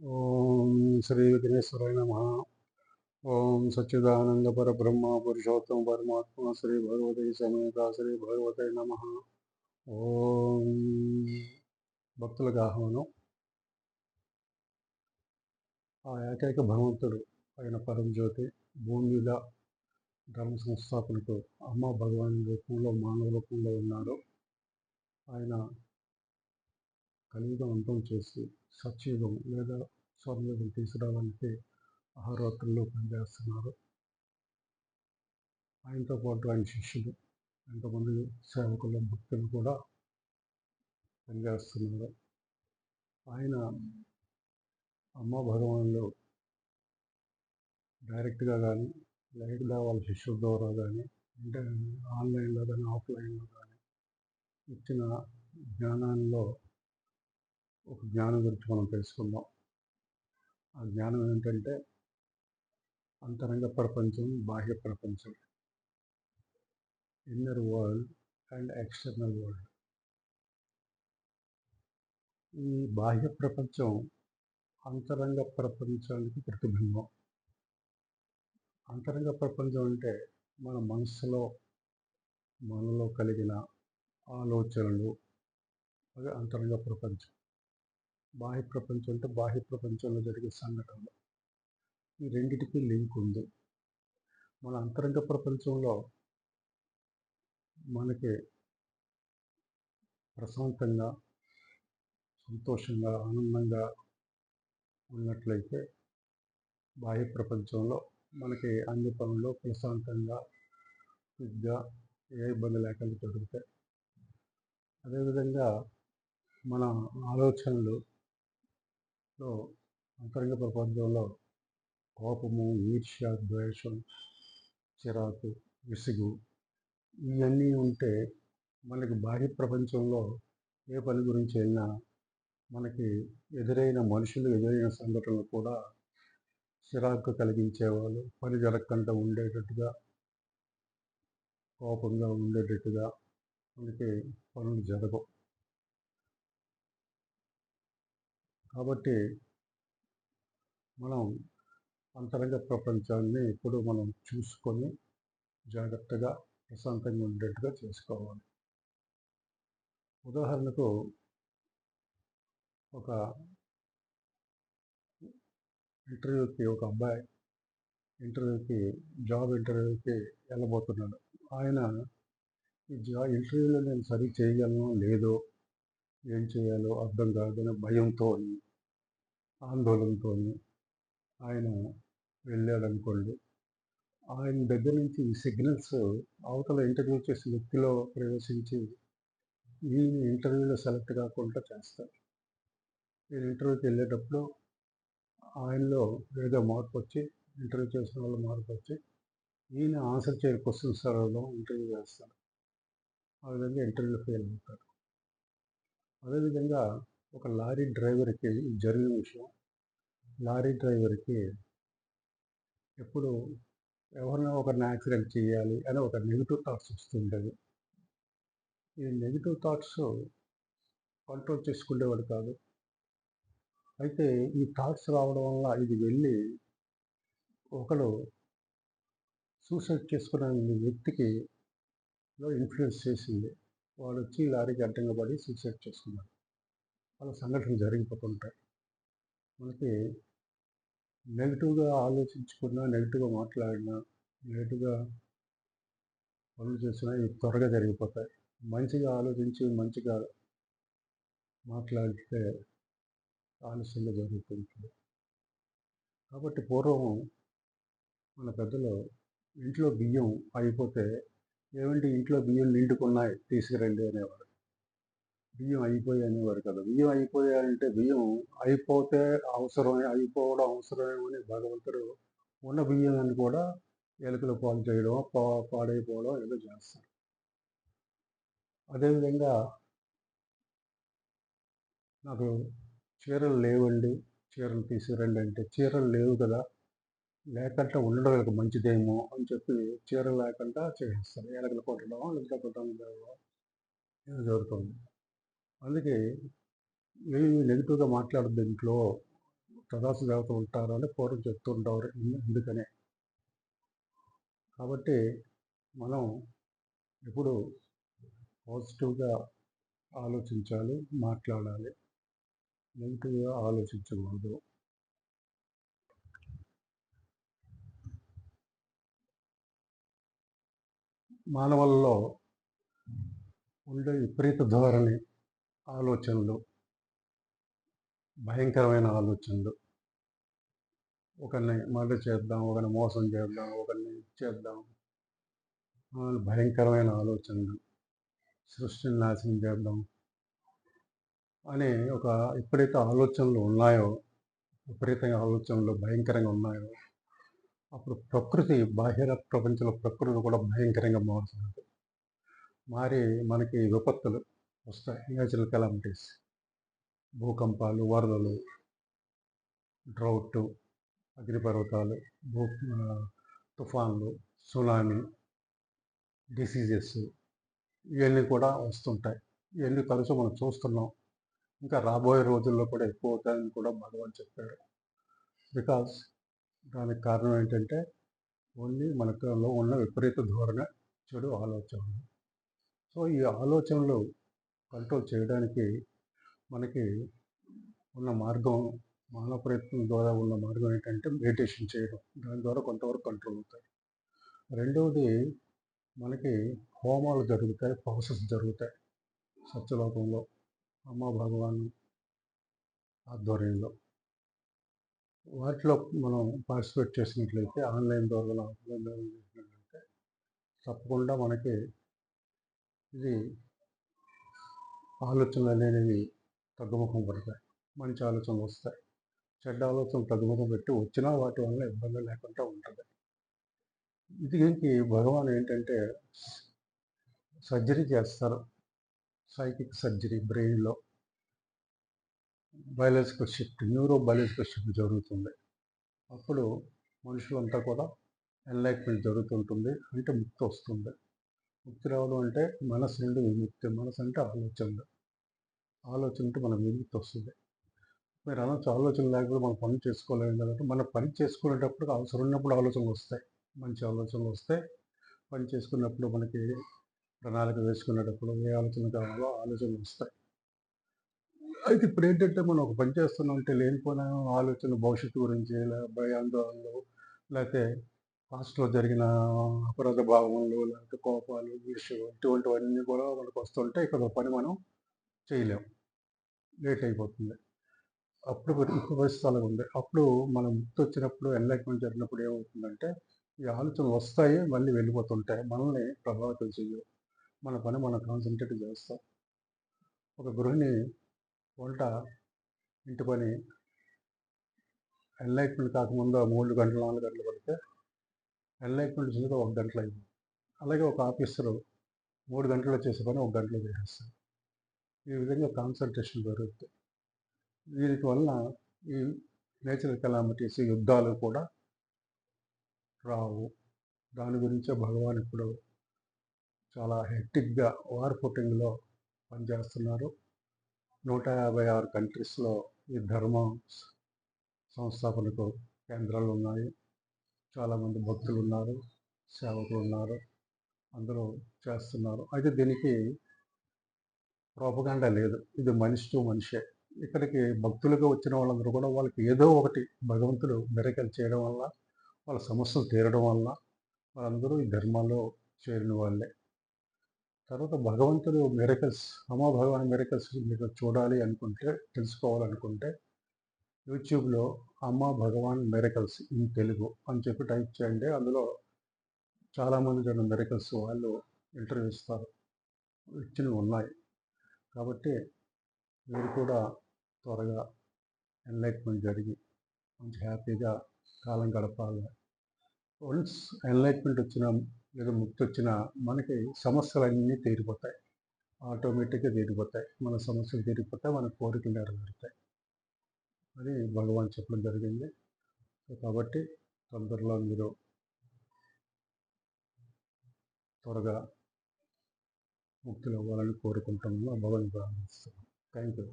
ఓం శ్రీ విఘ్నేశ్వరాయ నమ. ఓం సచ్చిదానంద పరబ్రహ్మ పురుషోత్తమ పరమాత్మ శ్రీ భగవతి సమేత శ్రీ భగవతే నమ. ఓం భక్తులకు ఆహ్వానం. ఆ ఏకైక భగవంతుడు అయిన పరంజ్యోతి భూమి మీద ధర్మ సంస్థాపనకు అమ్మ భగవాన్ రూపంలో మానవ రూపంలో ఉన్నాడు. ఆయన కలియుగం అంతం చేసి సత్యుగం లేదా స్వర్ణయుగం తీసుకురావడానికి అహోరాత్రులు పనిచేస్తున్నారు. ఆయనతో పాటు ఆయన శిష్యులు ఎంతమంది సేవకులు భక్తులు కూడా పనిచేస్తున్నారు. ఆయన అమ్మ భగవాన్లు డైరెక్ట్గా కానీ డైరెక్ట్గా వాళ్ళ శిష్యుల ద్వారా కానీ అంటే ఆన్లైన్లో కానీ ఆఫ్లైన్లో కానీ ఇచ్చిన జ్ఞానాల్లో ఒక జ్ఞానం గురించి మనం తెలుసుకుందాం. ఆ జ్ఞానం ఏంటంటే అంతరంగ ప్రపంచం బాహ్య ప్రపంచం. Inner world and external world ఈ బాహ్య ప్రపంచం అంతరంగ ప్రపంచానికి ప్రతిబింబం. అంతరంగ ప్రపంచం అంటే మన మనసులో మనలో కలిగిన ఆలోచనలు. అవి అంతరంగ ప్రపంచం. బాహ్య ప్రపంచం అంటే బాహ్య ప్రపంచంలో జరిగే సంఘటనలు. ఈ రెండిటికి లింక్ ఉంది. మన అంతరంగ ప్రపంచంలో మనకి ప్రశాంతంగా సంతోషంగా ఆనందంగా ఉన్నట్లయితే బాహ్య ప్రపంచంలో మనకి అన్ని పనులు ప్రశాంతంగా ఫిట్గా ఏ ఇబ్బంది లేకుండా జరుగుతాయి. అదేవిధంగా మన ఆలోచనలు లో అంతరంగ ప్రపంచంలో కోపము ఈర్ష్య ద్వేషం చిరాకు విసుగు ఇవన్నీ ఉంటే మనకి బాహ్య ప్రపంచంలో ఏ పని గురించి వెళ్ళినా మనకి ఎదురైన మనుషులు ఎదురైన సంఘటనలు కూడా చిరాకు కలిగించేవాళ్ళు. పని జరగకుండా ఉండేటట్టుగా కోపంగా ఉండేటట్టుగా మనకి పనులు జరగవు. కాబట్టి మనం అంతరంగ ప్రపంచాన్ని ఎప్పుడు మనం చూసుకొని జాగ్రత్తగా ప్రశాంతంగా ఉండేట్టుగా చేసుకోవాలి. ఉదాహరణకు ఒక ఇంటర్వ్యూకి ఒక అబ్బాయి ఇంటర్వ్యూకి జాబ్ ఇంటర్వ్యూకి వెళ్ళబోతున్నాడు. ఆయన ఈ జా ఇంటర్వ్యూలో నేను సరి చేయగలను లేదో ఏం చేయాలో అర్థం కాదని భయంతో ఆందోళనతో ఆయన వెళ్ళాడనుకోండి. ఆయన దగ్గర నుంచి ఈ సిగ్నల్స్ అవతల ఇంటర్వ్యూ చేసే వ్యక్తిలో ప్రవేశించి ఈయన ఇంటర్వ్యూలో సెలెక్ట్ కాకుండా చేస్తారు ఈ ఇంటర్వ్యూకి వెళ్ళేటప్పుడు ఆయనలో ఏదో మార్పు వచ్చి ఇంటర్వ్యూ చేసిన వాళ్ళు మార్పు వచ్చి ఈయన ఆన్సర్ చేయని క్వశ్చన్స్ అడగడం ఇంటర్వ్యూ చేస్తారు ఆ విధంగా ఇంటర్వ్యూలో ఫెయిల్ అవుతారు అదేవిధంగా ఒక లారీ డ్రైవర్కి జరిగిన విషయం. లారీ డ్రైవర్కి ఎప్పుడు ఎవరినో ఒకరిని యాక్సిడెంట్ చేయాలి అని ఒక నెగిటివ్ థాట్స్ వస్తుంటుంది ఈ నెగిటివ్ థాట్స్ కంట్రోల్ చేసుకునేవాడు కాదు. అయితే ఈ థాట్స్ రావడం వల్ల ఇది వెళ్ళి ఒకడు సూసైడ్ చేసుకున్న వ్యక్తికి ఇన్ఫ్లుయెన్స్ చేసింది. వాడు వచ్చి లారీకి అడ్డంగా పడి సూసైడ్ చేసుకున్నాడు. వాళ్ళ సంఘటనలు జరిగిపోతుంటాయి. మనకి నెగిటివ్గా ఆలోచించుకున్నా నెగిటివ్గా మాట్లాడినా నెగిటివ్గా పనులు చేసినా ఇవి త్వరగా జరిగిపోతాయి. మంచిగా ఆలోచించి మంచిగా మాట్లాడితే ఆలస్యంగా జరుగుతుంటుంది. కాబట్టి పూర్వం మన పెద్దలు ఇంట్లో బియ్యం అయిపోతే ఏమంటే ఇంట్లో బియ్యం నిండుకున్నాయి తీసుకురండి అనేవారు. బియ్యం అయిపోయి అనేవారు కదా. బియ్యం అయిపోయాయంటే బియ్యం అయిపోతే అవసరమే అయిపోవడం అవసరమేమని భగవంతుడు ఉన్న బియ్యాన్ని కూడా ఎలుకలు పాలు చేయడం పా పాడైపోవడం ఏదో చేస్తారు అదేవిధంగా నాకు చీరలు లేవండి. చీరలు తీసుకురండి అంటే చీరలు లేవు కదా. లేకుండా ఉండడం వీళ్ళకి మంచిదేమో అని చెప్పి చీరలు లేకుండా చేస్తారు ఎలకలు కొట్టడం ఇంకా కొట్టడం ఇది జరుగుతుంది. అందుకే ఏమి నెగిటివ్గా మాట్లాడద్దు ఇంట్లో. తదాసు దేవత ఉంటారని పూర్వం చెప్తుంటారు ఎందుకనే కాబట్టి మనం ఎప్పుడు పాజిటివ్గా ఆలోచించాలి మాట్లాడాలి. నెగిటివ్గా ఆలోచించకూడదు. మానవుల్లో ఉండే విపరీత ధోరణి ఆలోచనలు భయంకరమైన ఆలోచనలు. ఒకరిని మర్డర్ చేద్దాం ఒకరిని మోసం చేద్దాం ఒకరిని చేద్దాం. భయంకరమైన ఆలోచనలు. సృష్టిని నాశనం చేద్దాం అనే ఒక ఎప్పుడైతే ఆలోచనలు ఉన్నాయో విపరీతంగా ఆలోచనలు భయంకరంగా ఉన్నాయో అప్పుడు ప్రకృతి బాహ్య ప్రపంచంలో ప్రకృతి కూడా భయంకరంగా మారుతుంది. మారి మనకి విపత్తులు వస్తాయి. నేచురల్ కెలామిటీస్ భూకంపాలు వరదలు డ్రౌట్ అగ్నిపర్వతాలు భూ తుఫాన్లు సునామీ డిసీజెస్ ఇవన్నీ కూడా వస్తుంటాయి. ఇవన్నీ తరచు మనం చూస్తున్నాం. ఇంకా రాబోయే రోజుల్లో కూడా ఎక్కువ అవుతాయని కూడా భగవాన్ చెప్పాడు. బికాస్ దానికి కారణం ఏంటంటే ఓన్లీ మనలో ఉన్న విపరీత ధోరణ చెడు ఆలోచనలు. సో ఈ ఆలోచనలు కంట్రోల్ చేయడానికి మనకి ఉన్న మార్గం మానవ ప్రయత్నం ద్వారా ఉన్న మార్గం ఏంటంటే మెడిటేషన్ చేయడం. దాని ద్వారా కొంతవరకు కంట్రోల్ అవుతాయి. రెండవది మనకి హోమాలు జరుగుతాయి ప్రాసెస్ జరుగుతాయి. సత్యలోకంలో అమ్మ భగవాన్ ఆధ్వర్యంలో. వాటిలో మనం పార్టిసిపేట్ చేసినట్లయితే ఆన్లైన్ ద్వారా ఆఫ్లైన్ చేసినట్లయితే తప్పకుండా మనకి ఇది ఆలోచనలు అనేవి తగ్గుముఖం పడతాయి. మంచి ఆలోచనలు వస్తాయి. చెడ్డ ఆలోచన తగ్గుముఖం పెట్టి వచ్చినా వాటి వల్ల ఇబ్బంది లేకుండా ఉంటుంది. ఇది దీనికి భగవాన్ ఏంటంటే సర్జరీ చేస్తారు. సైకిక్ సర్జరీ బ్రెయిన్లో. Biological shift neuro biological shift జరుగుతుంది. అప్పుడు మనుషులంతా కూడా ఎన్లైట్మెంట్ జరుగుతుంటుంది. అంటే ముక్తి వస్తుంది. ముక్తి రావడం అంటే మనసు నుండి విముక్తి మనసు అంటే ఆలోచనలు. ఆలోచన అంటే మన విముక్తి వస్తుంది. మీరు అనొచ్చు ఆలోచన లేకపోతే మనం పని చేసుకోలేము కాబట్టి మనం పని చేసుకునేటప్పుడు అవసరం ఉన్నప్పుడు ఆలోచనలు వస్తాయి. మంచి ఆలోచనలు వస్తాయి. పని చేసుకున్నప్పుడు మనకి ప్రణాళిక వేసుకునేటప్పుడు ఏ ఆలోచన కావాలో ఆలోచనలు వస్తాయి. అయితే ఇప్పుడు ఏంటంటే మనం ఒక పని చేస్తున్నాం అంటే లేనిపోయిన ఆలోచన భవిష్యత్తు గురించి భయాందోళనలు లేకపోతే పాస్ట్లో జరిగిన అపరాధ భావనలు లేకపోతే కోపాలు విషయం ఇటువంటివన్నీ కూడా మనకు వస్తుంటే ఇక్కడ పని మనం చేయలేం. లేట్ అయిపోతుంది. అప్పుడు ఇప్పుడు పరిస్థితి అలాగ ఉంది. అప్పుడు మనం ముక్తి వచ్చినప్పుడు ఎన్లైట్మెంట్ జరిగినప్పుడు ఏమవుతుందంటే ఈ ఆలోచనలు వస్తాయి మళ్ళీ వెళ్ళిపోతుంటాయి. మనల్ని ప్రభావితం చేయవు మన పని మనం కాన్సన్ట్రేట్ చేస్తాం. ఒక గృహిణి వంట ఇంటి పని ఎన్లైట్మెంట్ కాకముందు మూడు గంటలు నాలుగు గంటలు పడితే ఎన్లైట్మెంట్ చూస్తే ఒక గంటలు అయింది. అలాగే ఒక ఆఫీసరు మూడు గంటలు చేసే పని ఒక గంటలో చేసేస్తారు. ఈ విధంగా కాన్సన్ట్రేషన్ పెరుగుతుంది. దీనికి వలన ఈ నేచురల్ కెలామిటీస్ యుద్ధాలు కూడా రావు. దాని గురించే భగవాన్ ఇప్పుడు చాలా హెక్టిక్గా వార్ పుట్టింగ్లో పనిచేస్తున్నారు. నూట యాభై ఆరు కంట్రీస్లో ఈ ధర్మ సంస్థాపనకు కేంద్రాలు ఉన్నాయి. చాలామంది భక్తులు ఉన్నారు సేవకులు ఉన్నారు అందరూ చేస్తున్నారు. అయితే దీనికి ప్రోపగాండా లేదు. ఇది మనిషి టు మనిషే. ఇక్కడికి భక్తులుగా వచ్చిన వాళ్ళందరూ కూడా వాళ్ళకి ఏదో ఒకటి భగవంతుడు మెరకలు చేయడం వల్ల వాళ్ళ సమస్యలు తీరడం వల్ల వాళ్ళందరూ ఈ ధర్మాల్లో చేరిన వాళ్ళే. తర్వాత భగవంతుడు మెరకల్స్ అమ్మ భగవాన్ మెరకల్స్ మీరు చూడాలి అనుకుంటే తెలుసుకోవాలనుకుంటే యూట్యూబ్లో అమ్మ భగవాన్ మెరికల్స్ ఇన్ తెలుగు అని చెప్పి టైప్ చేయండి. అందులో చాలామంది జన మెరకల్స్ వాళ్ళు ఇంటర్వ్యూ ఇస్తారు. ఇచ్చినవి ఉన్నాయి. కాబట్టి మీరు కూడా త్వరగా ఎన్లైట్మెంట్ జరిగి మంచి హ్యాపీగా కాలం గడపాలి. వన్స్ ఎన్లైట్మెంట్ వచ్చిన లేదా ముక్తి వచ్చిన మనకి సమస్యలన్నీ తీరిపోతాయి. ఆటోమేటిక్గా తీరిపోతాయి. మన సమస్యలు తీరిపోతాయి. మన కోరికలు నెరవేరుతాయి. అని భగవాన్ చెప్పడం జరిగింది. కాబట్టి తొందరలో మీరు త్వరగా ముక్తులు అవ్వాలని కోరుకుంటున్నాను భగవాన్ ప్రార్థిస్తున్నాను థ్యాంక్ యూ